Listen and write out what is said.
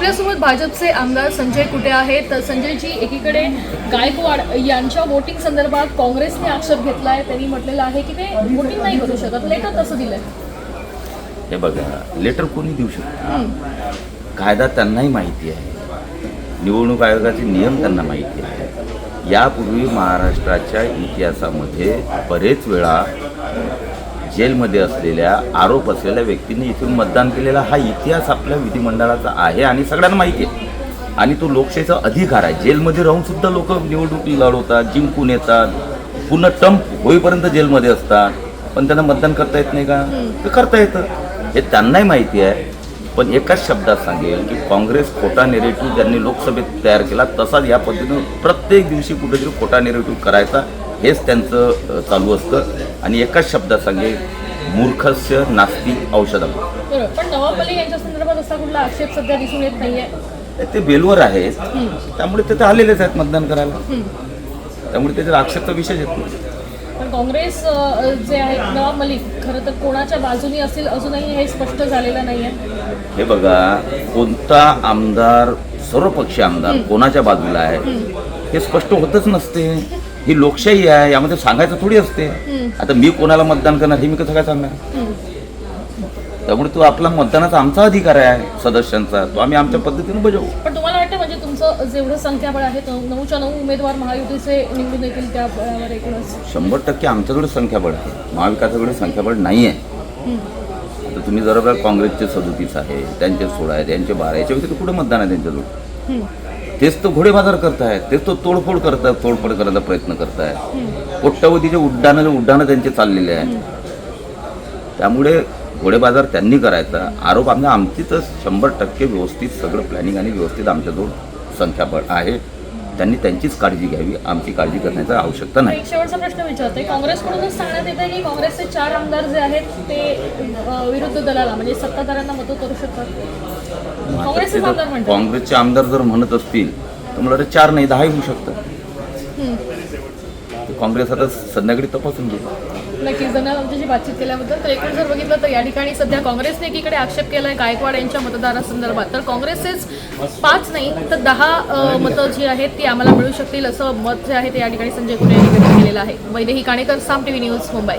आपल्यासोबत भाजपचे आमदार संजय कुटे आहेत. तर संजयजी एकीकडे गायकवाड यांच्या वोटिंग संदर्भात काँग्रेसने आक्षेप घेतला आहे त्यांनी म्हटलेलं आहे की ते वोटिंग नाही करू शकत. लेटर तसं दिलंय? हे बघा लेटर कोणी देऊ शकतो कायदा त्यांनाही माहिती आहे. निवडणूक आयोगाचे नियम त्यांना माहिती आहे. यापूर्वी महाराष्ट्राच्या इतिहासामध्ये बरेच वेळा जेलमध्ये असलेल्या आरोप असलेल्या व्यक्तींनी इथून मतदान केलेला हा इतिहास आपल्या विधिमंडळाचा आहे आणि सगळ्यांना माहिती आहे. आणि तो लोकशाहीचा अधिकार आहे. जेलमध्ये राहून सुद्धा लोक निवडणूक लढवतात जिंकून येतात. पुन्हा टंप होईपर्यंत जेलमध्ये असतात. पण त्यांना मतदान करता येत नाही का? तर करता येतं. हे त्यांनाही माहिती आहे. पण एकाच शब्दात सांगेल की काँग्रेस खोटा नेरेटिव्ह ज्यांनी लोकसभेत तयार केला तसाच या पद्धतीनं प्रत्येक दिवशी कुठेतरी खोटा नेरेटिव्ह करायचा हेच त्यांचं चालू असतं. आणि एकाच शब्दात सांगेल मूर्खस्य नास्ती औषधम. बरोबर पण यांच्या संदर्भात असा कुठला आक्षेप सध्या दिसून येत नाहीये? ते बेलवर आहेत. त्यामुळे ते तर आलेलेच आहेत मतदान करायला. त्यामुळे त्याच्यात आक्षेपचा विषय येत नाही. पण काँग्रेस जे आहे नवाब मलिक खरं तर कोणाच्या बाजूनी असेल अजूनही हे स्पष्ट झालेलं नाहीये. हे बघा कोणता आमदार सर्वपक्षीय आमदार कोणाच्या बाजूला आहे? हे स्पष्ट होतच नसते. ही लोकशाही आहे यामध्ये सांगायचं थोडी असते. आता मी कोणाला मतदान करणार हे मी कसं काय सांगणार? त्यामुळे तो आपला मतदानाचा आमचा अधिकार आहे सदस्यांचा. तो आम्ही आमच्या पद्धतीने बजावू. पण तुम्हाला वाटतं म्हणजे तुमचं जेवढं संख्याबळ आहे तो नऊच्या नऊ उमेदवार महायुतीचे निवडून येतील त्या एकूणच? शंभर टक्के आमच्याकडे संख्याबळ आहे. महाविकासाकडे संख्याबळ नाही आहे. आता तुम्ही जरा बघा काँग्रेसचे सदोतीस आहे त्यांचे सोळा आहेत यांचे बारा याच्या व्यतिरिक्त कुठे मतदान आहे त्यांच्याजवळ? तेच तर घोडेबाजार करतायत. तेच तो तोडफोड करतायत तोडफोड करायचा प्रयत्न करतायत. कोट्यावधीचे उड्डाणं उड्डाणं त्यांचे चाललेले आहेत. त्यामुळे घोडेबाजार त्यांनी करायचा. आरोप आमच्या आमची तर शंभर टक्के व्यवस्थित सगळं प्लॅनिंग आणि व्यवस्थित आमच्याजवळ संख्याबळ आहे. त्यांनी त्यांचीच काळजी घ्यावी आमची काळजी करण्याची आवश्यकता नाही. एक शेवटचा प्रश्न विचारते काँग्रेसकडूनच सांगण्यात येत की काँग्रेसचे चार आमदार जे आहेत ते विरुद्ध दलाला म्हणजे सत्ताधाऱ्यांना मदत करू शकतात. काँग्रेसचे आमदार जर म्हणत असतील तर मला चार नाही दहाही होऊ शकतात. काँग्रेस आता संध्याकाळी तपासून घेईल. नक्कीच धन्यवाद आमच्याशी बातचीत केल्याबद्दल तर एकूण जर बघितलं तर या ठिकाणी सध्या काँग्रेसने एकीकडे आक्षेप केलाय गायकवाड यांच्या मतदारासंदर्भात तर काँग्रेसचेच पाच नाही तर दहा मतं जी आहेत ती आम्हाला मिळू शकतील असं मत जे आहे ते या ठिकाणी संजय कुटे यांनी व्यक्त केलेलं आहे. Vaidehi Kanekar Saam T V news Mumbai.